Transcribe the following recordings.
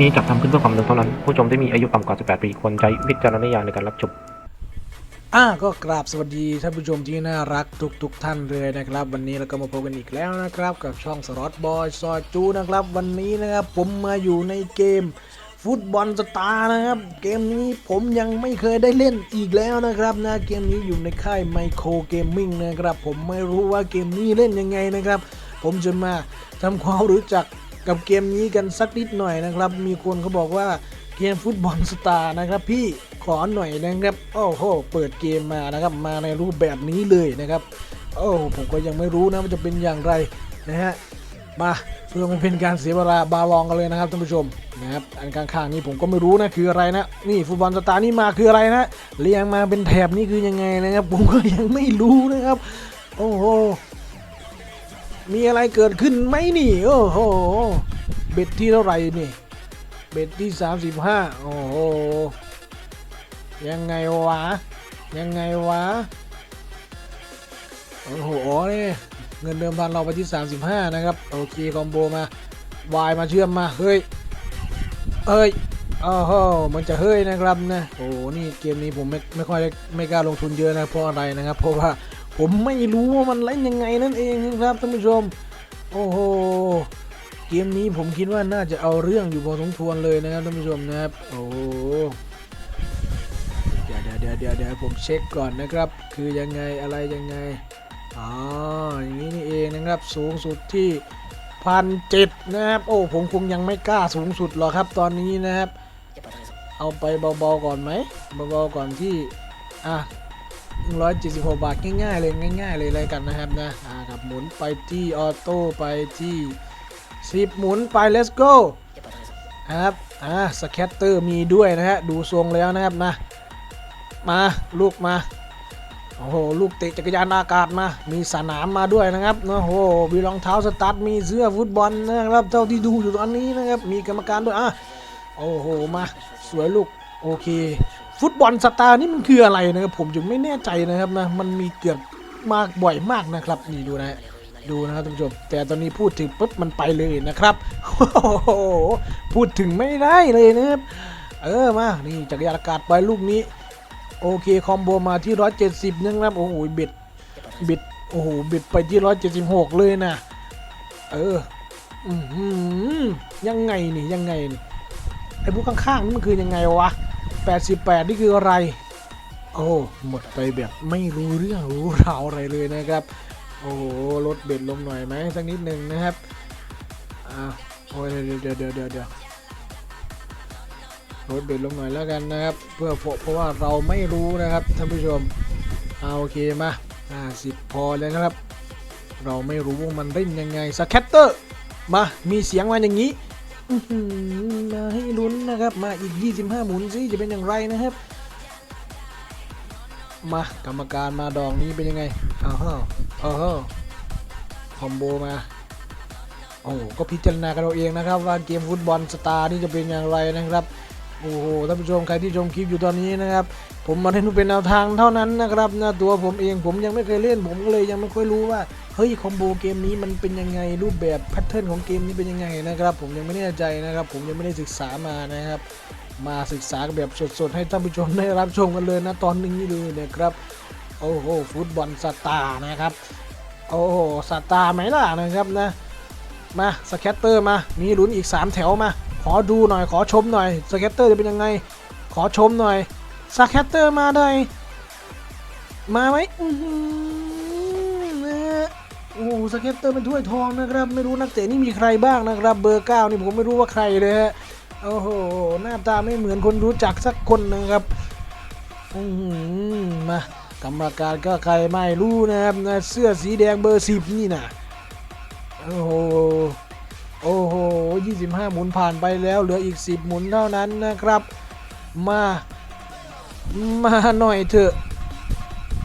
นี้จัดทำขึ้นเพื่อความบันเทิงเท่านั้น ผู้ชมที่มีอายุต่ำกว่า 18 ปีควรใช้วิจารณญาณในการรับชม อะก็กราบสวัสดีท่านผู้ชมที่น่ารักทุกทุกๆท่านเลยนะครับ วันนี้เราก็มาพบกันอีกแล้วนะครับ กับช่องสล็อตบอยซอยจูนะครับ วันนี้นะครับผมมาอยู่ในเกมฟุตบอลสตาร์นะครับ เกมนี้ผมยังไม่เคยได้เล่นอีกแล้วนะครับนะเกมนี้อยู่ในค่ายไมโครเกมมิ่งนะครับ ผมไม่รู้ว่าเกมนี้เล่นยังไงนะครับ ผมจะมาทำความรู้จัก กับเกมนี้กันสักนิดหน่อยนะครับ มีคนเขาบอกว่าเกมฟุตบอลสตาร์นะครับ พี่ขอหน่อยนะครับโอ้โหเปิดเกมมานะครับ มาในรูปแบบนี้เลยนะครับโอ้ผมก็ยังไม่รู้นะว่าจะเป็นอย่างไรนะฮะมาเพื่อไม่เป็นการเสียเวลาบาลองกันเลยนะครับท่านผู้ชมนะครับอันข้างๆนี้ผมก็ไม่รู้นะคืออะไรนะนี่ฟุตบอลสตาร์นี่มาคืออะไรนะเรียงมาเป็นแถบนี่คือยังไงนะครับ ผมก็ยังไม่รู้นะครับ โอ้โห มีอะไรเกิดขึ้นไหมนี่โอ้โหเบ็ดที่เท่าไหร่นี่เบ็ดที่ 35 โอ้โห ยังไงวะ ยังไงวะ โอ้โหนี่เงินเดิมพันเราไปที่ 35 นะครับ โอเค คอมโบมาวายมาเชื่อมมา เฮ้ยเอ้ยโอ้โหมันจะเฮ้ยนะครับนะ โอ้โหนี่เกมนี้ผมไม่ไม่ค่อยได้ไม่กล้าลงทุนเยอะนะเพราะอะไรนะครับ เพราะว่า ผมไม่รู้ว่ามันเล่นยังไงนั่นเองนะครับท่านผู้ชม โอ้โห เกมนี้ผมคิดว่าน่าจะเอาเรื่องอยู่พอสมควรเลยนะครับท่านผู้ชมนะครับ โอ้โหเดี๋ยวเดี๋ยวเดี๋ยวเดี๋ยวเดี๋ยวผมเช็คก่อนนะครับ คือยังไงอะไรยังไง อ๋อ อย่างนี้นี่เองนะครับ สูงสุดที่พันเจ็ดนะครับ โอ้ ผมคงยังไม่กล้าสูงสุดหรอกครับตอนนี้นะครับ เอาไปเบาๆก่อนไหม เบาๆก่อนที่ อะ 176 บาทง่ายๆเลยง่าย ๆ เลยเลยกันนะครับนะอ่ากับหมุนไปที่ออโต้ไปที่สิบหมุนไป let's go ครับอ่าสแคตเตอร์มีด้วยนะฮะดูทรงแล้วนะครับนะมาลูกมาโอ้โหลูกเตะจักรยานอากาศมา มีสนามมาด้วยนะครับโอ้โหมีรองเท้าสตั๊ดมีเสื้อฟุตบอลนะครับเท่าที่ดูอยู่ตอนนี้นะครับมีกรรมการด้วยอะโอ้โหมาสวยลูกโอเค ฟุตบอลสตาร์นี่มันคืออะไรนะครับผมจึงไม่แน่ใจนะครับนะมันมีเกือบมากบ่อยมากนะครับนี่ดูนะดูนะครับท่านผู้ชมแต่ตอนนี้พูดถึงปุ๊บมันไปเลยนะครับโอ้โหพูดถึงไม่ได้เลยนะครับเออมานี่จักรยานอากาศไปลูกนี้ โอเคคอมโบมาที่ 170นะครับโอ้โหบ็ดบ็ดโอ้โหบ็ดไปที่ 176 เลยนะเอออยังไงนี่ยังไงไอ้พวกข้างๆนี่มันคือยังไงวะ 88 นี่คืออะไร โอ้หมดไปแบบไม่รู้เรื่องรู้ราวอะไรเลยนะครับ โอ้โหลดเบ็ดลงหน่อยไหมสักนิดหนึ่งนะครับอ่าโอ้ยเดี๋ยวเดี๋ยวเดี๋ยวเดี๋ยวเดี๋ยวลดเบ็ดลงหน่อยแล้วกันนะครับ เพื่อเพราะว่าเราไม่รู้นะครับท่านผู้ชมเอาโอเคมาอ่าสิบพอแล้วนะครับ เราไม่รู้ว่ามันเล่นยังไงสแคตเตอร์มามีเสียงมาอย่างนี้ มาให้ลุ้นนะครับ มาอีก 25 หมุนสิจะเป็นอย่างไรนะครับ มากรรมการมาดอกนี้เป็นยังไงอ้าวอ้าวคอมโบมาโอ้ก็พิจารณากันเราเองนะครับ ว่าเกมฟุตบอลสตาร์นี่จะเป็นอย่างไรนะครับ โอ้โหท่านผู้ชมใครที่ชมคลิปอยู่ตอนนี้นะครับ ผมมาให้ดูเป็นแนวทางเท่านั้นนะครับนะตัวผมเองผมยังไม่เคยเล่น ผมก็เลยยังไม่ค่อยรู้ว่าเฮ้ยคอมโบเกมนี้มันเป็นยังไงรูปแบบแพทเทิร์นของเกมนี้เป็นยังไงนะครับ ผมยังไม่แน่ใจนะครับ ผมยังไม่ได้ศึกษามานะครับ มาศึกษาแบบสดๆให้ท่านผู้ชมได้รับชมกันเลยนะตอนนี้เลยนะครับโอ้โหฟุตบอลสตาร์นะครับโอ้โหสตาร์ไหมล่ะนะครับนะมาสแคตเตอร์มา มีลุ้นอีก 3 แถวมา ขอดูหน่อยขอชมหน่อยสแคตเตอร์จะเป็นยังไง ขอชมหน่อย สแคตเตอร์มาได้ มาไหมอือหือนะฮะโอ้โหสแคตเตอร์เป็นถ้วยทองนะครับ ไม่รู้นักเตะนี่มีใครบ้างนะครับ เบอร์เก้านี่ผมไม่รู้ว่าใครเลยฮะโอ้โห หน้าตาไม่เหมือนคนรู้จักสักคนนะครับอือหือมากรรมการก็ใครไม่รู้นะครับนะเสื้อสีแดงเบอร์สิบนี่นะโอ้โหโอ้โห 25 หมุนผ่านไปแล้วเหลืออีก 10 หมุนเท่านั้นนะครับ มา มาหน่อยเถอะ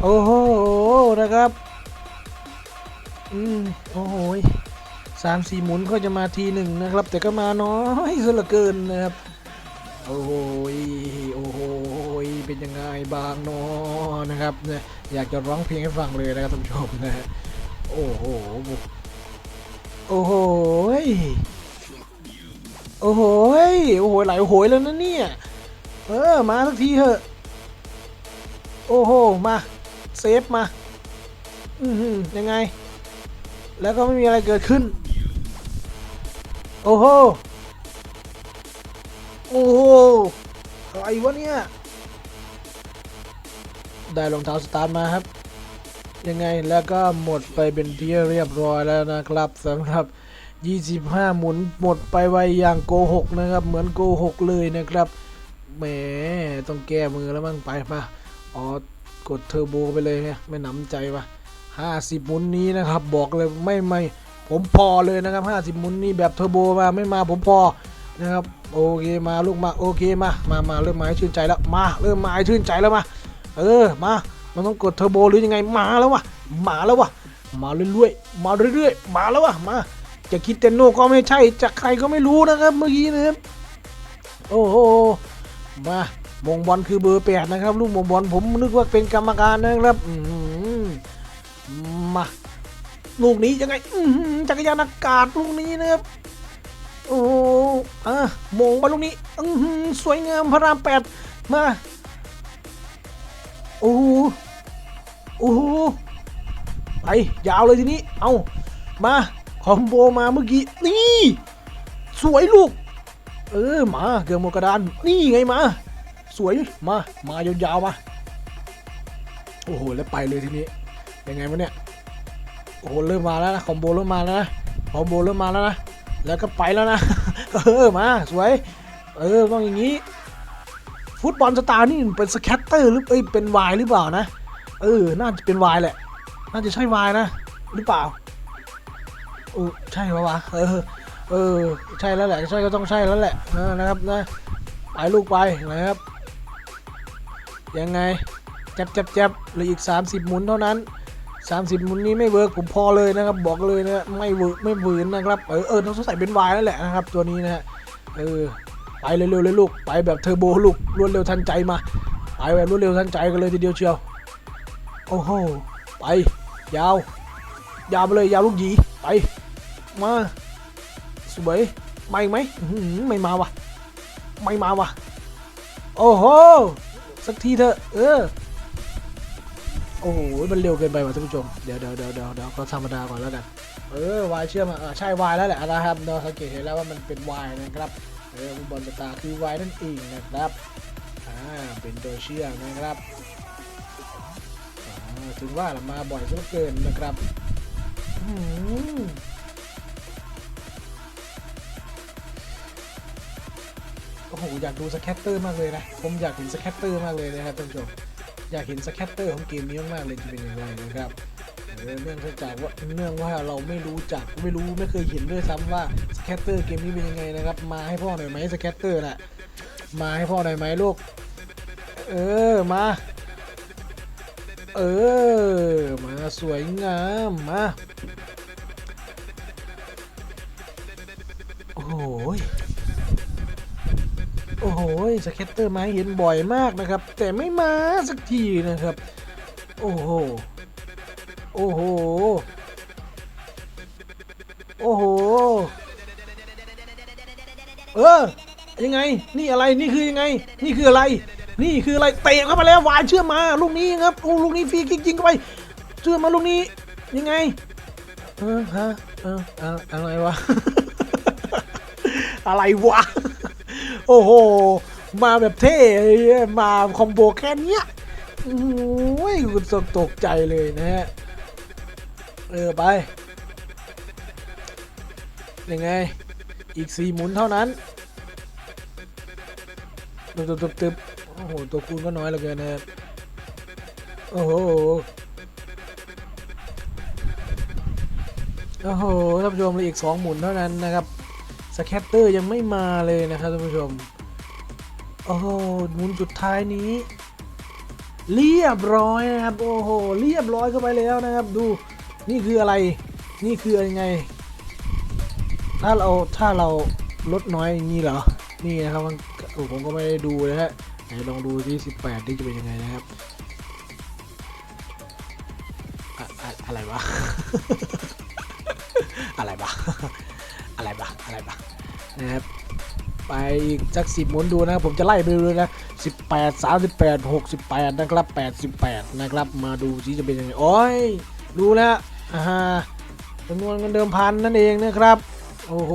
โอ้โห นะครับ อืม โอ้โหสามสี่หมุนก็จะมาทีหนึ่งนะครับ แต่ก็มาน้อยซะเหลือเกินนะครับ โอ้โหยโอ้โหยเป็นยังไงบางนอนะครับเนี่ยอยากจะร้องเพลงให้ฟังเลยนะครับท่านผู้ชมนะฮะโอ้โหโอ้โหยโอ้โหยโอ้โหไหลโหยแล้วนะเนี่ย เออ มาสักทีเถอะ โอ้โห มา เซฟมา อือหือยังไง แล้วก็ไม่มีอะไรเกิดขึ้น โอ้โห โอ้โห อะไรวะเนี่ย ได้รองเท้าสตาร์ทมาครับ ยังไงแล้วก็หมดไปเป็นที่เรียบร้อยแล้วนะครับสำหรับ25 หมุนหมดไปไวอย่างโกหกนะครับ เหมือนโกหกเลยนะครับแหมต้องแก้มือแล้วมั้งไปมา อ๋อกดเทอร์โบไปเลยไงไม่หนำใจวะ50หมุนนี้นะครับ บอกเลยไม่ไม่ผมพอเลยนะครับ 50หมุนนี้แบบเทอร์โบมาไม่มาผมพอนะครับโอเคมาลูกมาโอเคมามามาเริ่มมาให้ชื่นใจแล้วมาเริ่มมาให้ชื่นใจแล้วมา เออมามันต้องกดเทอร์โบหรือยังไงมาแล้ววะมาแล้ววะมาเรื่อยๆมาเรื่อยๆมาแล้ววะมาจะคิดเตนโนก็ไม่ใช่จากใครก็ไม่รู้นะครับเมื่อกี้นะครับโอ้โหมา มงบอลคือเบอร์แปดนะครับลูกมงบอลผมนึกว่าเป็นกรรมการนะครับมาลูกนี้ยังไงจักรยานอากาศลูกนี้นะครับโอ้โหอะมงบอลลูกนี้อื้อหือสวยงามพระรามแปดมาโอ้โหโอ้โหไปยาวเลยทีนี้เอามาคอมโบมาเมื่อกี้นี่ สวยลูก เออมาเกือบหมดกระดาน นี่ไงมา สวยมา มายาวๆมา โอ้โห แล้วไปเลยทีนี้ ยังไงวะเนี่ย โอ้โห เริ่มมาแล้วนะ คอมโบเริ่มมาแล้วนะ คอมโบเริ่มมาแล้วนะ แล้วก็ไปแล้วนะ เออ มา สวย เออ ต้องอย่างนี้ ฟุตบอลสตาร์นี่เป็นสแคตเตอร์หรือ เอ้ย เป็นวายหรือเปล่านะ เออ น่าจะเป็นวายแหละ น่าจะใช่วายนะ หรือเปล่าเออใช่ปะวะ เออ เออ ใช่แล้วแหละ ใช่ก็ต้องใช่แล้วแหละนะครับนะไปลูกไปนะครับ ยังไงจ็บจ็บจ็บเหลืออีก 30 หมุนเท่านั้น 30 หมุนนี้ไม่เวิร์กผมพอเลยนะครับบอกเลยนะไม่เวิร์กไม่วืนนะครับเออเออต้องใส่เป็นวายแล้วแหละนะครับตัวนี้นะฮะเออไปเร็วๆเลยลูกไปแบบเทอร์โบลูกรวดเร็วทันใจมาไปแบบรวดเร็วทันใจกันเลยทีเดียวเชียวโอ้โหไปยาวยาวไปเลยยาวลูกหยีไปมาสวยมาอีกไหมไม่มาวะไม่มาวะโอ้โห สักทีเถอะเออโอ้โหมันเร็วเกินไปว่ะท่านผู้ชมเดี๋ยวเดี๋ยวเดี๋ยวเดี๋ยวเดี๋ยวก็ธรรมดาก่อนแล้วกันเออวายเชื่อมาอ่าใช่วายแล้วแหละนะครับเราสังเกตเห็นแล้วว่ามันเป็นวายนะครับเออฟุตบอลตาคือวายนั่นเองนะครับอ่าเป็นตัวเชื่อมนะครับถึงว่ามาบ่อยซะเหลือเกินนะครับ อืม โอ้โหอยากดูสแคตเตอร์มากเลยนะ ผมอยากเห็นสแคตเตอร์มากเลยนะครับท่านผู้ชมอยากเห็นสแคตเตอร์ของเกมนี้มากเลยจะเป็นยังไงนะครับเนื่องจากว่าเนื่องว่าเราไม่รู้จักไม่รู้ไม่เคยเห็นด้วยซ้ำว่าสแคตเตอร์เกมนี้เป็นยังไงนะครับ มาให้พ่อหน่อยไหมสแคตเตอร์น่ะมาให้พ่อหน่อยไหมลูก เออมา เออมาสวยงามมาโอ้โหย อ้โหสเก็ตเตอร์มาเห็นบ่อยมากนะครับ แต่ไม่มาสักทีนะครับ โอ้โห โอ้โห โอ้โห เออ ยังไง นี่อะไร นี่คือยังไง นี่คืออะไร นี่คืออะไร เตะเข้ามาแล้ววายเชื่อมา ลูกนี้ครับ โอ้ลูกนี้ฟรีคิกยิงเข้าไป เชื่อมาลูกนี้ ยังไง เออฮะ เอออะอะไรวะ อะไรวะ โอ้โห มาแบบเท่เลยมาคอมโบแค่เนี้ยโอ้ยคุณสตกใจเลยนะฮะ เออ ไป ยังไง อีกสี่หมุนเท่านั้นตึบตึบตึบตึบโอ้โห ตัวคูณก็น้อยเหลือเกินนะโอ้โห โอ้โหท่านผู้ชมเหลืออีกสองหมุนเท่านั้นนะครับ สแคตเตอร์ยังไม่มาเลยนะครับท่านผู้ชม โอ้โหมุนสุดท้ายนี้ เรียบร้อยนะครับ โอ้โห เรียบร้อยเข้าไปแล้วนะครับ ดู นี่คืออะไร นี่คือยังไง ถ้าเรา ถ้าเราลดน้อยอย่างนี้เหรอ นี่นะครับมันผมก็ไม่ได้ดูนะฮะ ไหนลองดูที่18นี่จะเป็นยังไงนะครับออะอะไรวะ นะครับ ไปอีกสักสิบหมุนดูนะผมจะไล่ไปเลยนะ18 38 68นะครับ88นะครับ มาดูซิจะเป็นยังไงโอ้ยดูแล้วอ่าฮะจำนวนเงินเดิมพันนั่นเองนะครับโอ้โห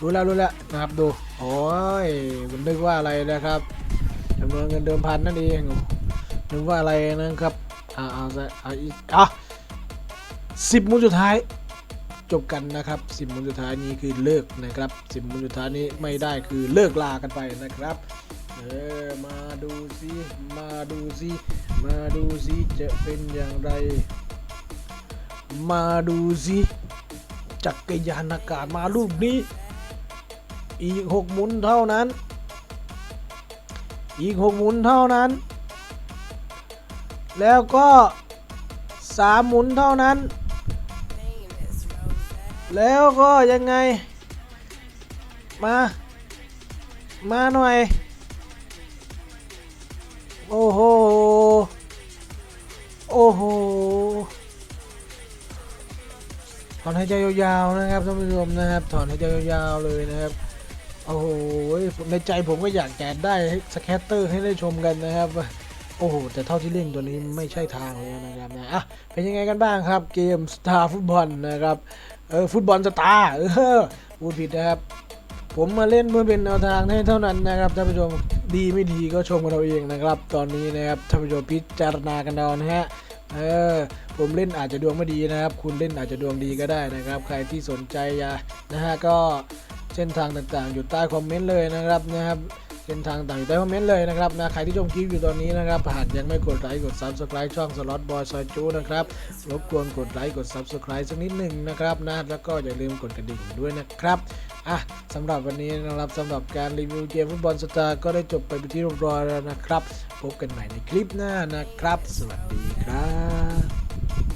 รู้แล้วรู้แล้วนะครับดูโอ้ยผมนึกว่าอะไรนะครับจำนวนเงินเดิมพันนั่นเองนึกว่าอะไรนะครับอ่าเอาซะเอาอีกอะสิบมุนสุดท้าย จบกันนะครับสิบมุนสุดท้ายนี้คือเลิกนะครับสิบมุนสุดท้ายนี้ไม่ได้คือเลิกลากันไปนะครับเออมาดูซิมาดูซิมาดูซิจะเป็นอย่างไร มาดูซิจักรยานอากาศมาลูกนี้ อีกหกหมุนเท่านั้น อีกหกหมุนเท่านั้น แล้วก็สามหมุนเท่านั้น แล้วก็ยังไง มา มาหน่อย โอ้โห โอ้โหถอนหายใจยาวๆนะครับท่านผู้ชมนะครับ ถอนหายใจยาวๆเลยนะครับโอ้โหในใจผมก็อยากแกะได้สแคตเตอร์ให้ได้ชมกันนะครับ โอ้โห แต่เท่าที่เล่นตัวนี้ไม่ใช่ทางเลยนะครับนะอะเป็นยังไงกันบ้างครับ เกมสตาร์ฟุตบอลนะครับ เออฟุตบอลสตาร์เออพูดผิดนะครับ ผมมาเล่นเพื่อเป็นแนวทางให้เท่านั้นนะครับท่านผู้ชมดีไม่ดีก็ชมกันเราเองนะครับ ตอนนี้นะครับท่านผู้ชมพิจารณากันเอานะฮะเออผมเล่นอาจจะดวงไม่ดีนะครับ คุณเล่นอาจจะดวงดีก็ได้นะครับ ใครที่สนใจยานะฮะก็เส้นทางต่างๆ อยู่ใต้คอมเมนต์เลยนะครับนะครับ เส้นทางต่างอยู่ใต้คอมเมนต์เลยนะครับนะใครที่ชมคลิปอยู่ตอนนี้นะครับหากยังไม่กดไลค์กด Subscribe ช่องสล็อตบอยซอยจูนะครับรบกวนกดไลค์กด Subscribe สักนิดหนึ่งนะครับนะแล้วก็อย่าลืมกดกระดิ่งด้วยนะครับอะสำหรับวันนี้นะครับสำหรับการรีวิวเกมฟุตบอลสตาร์ก็ได้จบไปเป็นที่เรียบร้อยแล้วนะครับ พบกันใหม่ในคลิปหน้านะครับ สวัสดีครับ